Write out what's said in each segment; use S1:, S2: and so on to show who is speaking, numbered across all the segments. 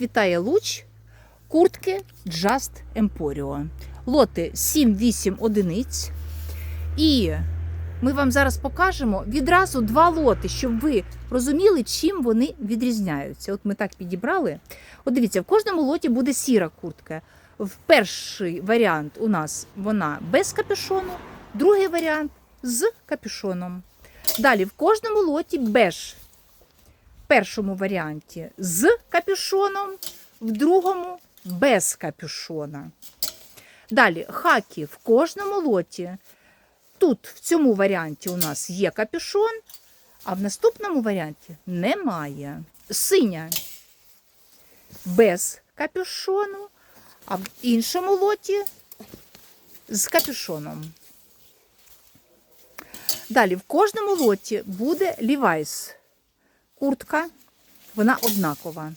S1: вас вітає луч куртки Just Emporio. Лоти 7-8 одиниць. І ми вам зараз покажемо відразу два лоти, щоб ви розуміли, чим вони відрізняються. От ми так підібрали. От дивіться, в кожному лоті буде сіра куртка. В перший варіант у нас вона без капюшону, другий варіант з капюшоном. Далі в кожному лоті беж. Першому варіанті з капюшоном, в другому без капюшона. Далі хаки в кожному лоті. Тут в цьому варіанті у нас є капюшон, а в наступному варіанті немає. Синя без капюшону, а в іншому лоті з капюшоном. Далі в кожному лоті буде лівайс. Куртка, вона однакова.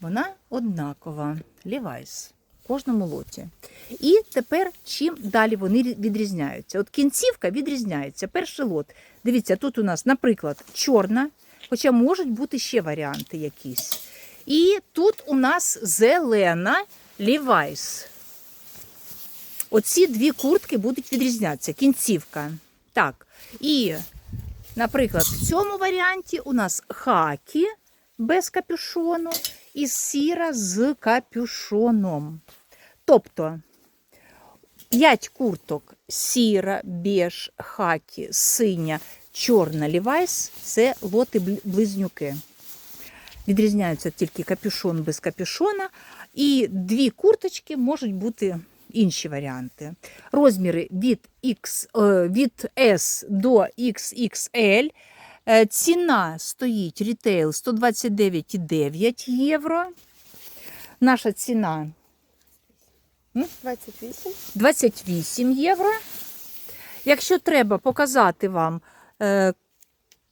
S1: Вона однакова. Лівайс. В кожному лоті. І тепер чим далі вони відрізняються? От кінцівка відрізняється. Перший лот. Дивіться, тут у нас, наприклад, чорна, хоча можуть бути ще варіанти якісь. І тут у нас зелена лівайс. Оці дві куртки будуть відрізнятися. Кінцівка. Так. І, наприклад, в цьому варіанті у нас хакі без капюшону і сіра з капюшоном. Тобто 5 курток сіра, біж, хакі, синя, чорна, лівайс це лоти-близнюки. Відрізняються тільки капюшон без капюшона, і дві курточки можуть бути інші варіанти. Розміри від, X, е, від S до XXL. Е, Ціна стоїть рітейл 129,9 євро. Наша ціна
S2: 28.
S1: 28 євро. Якщо треба показати вам е,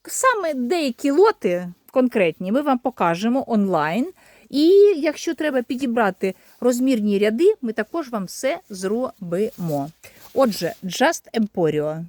S1: саме деякі лоти конкретні, ми вам покажемо онлайн. І якщо треба підібрати розмірні ряди, ми також вам все зробимо. Отже, Just Emporio.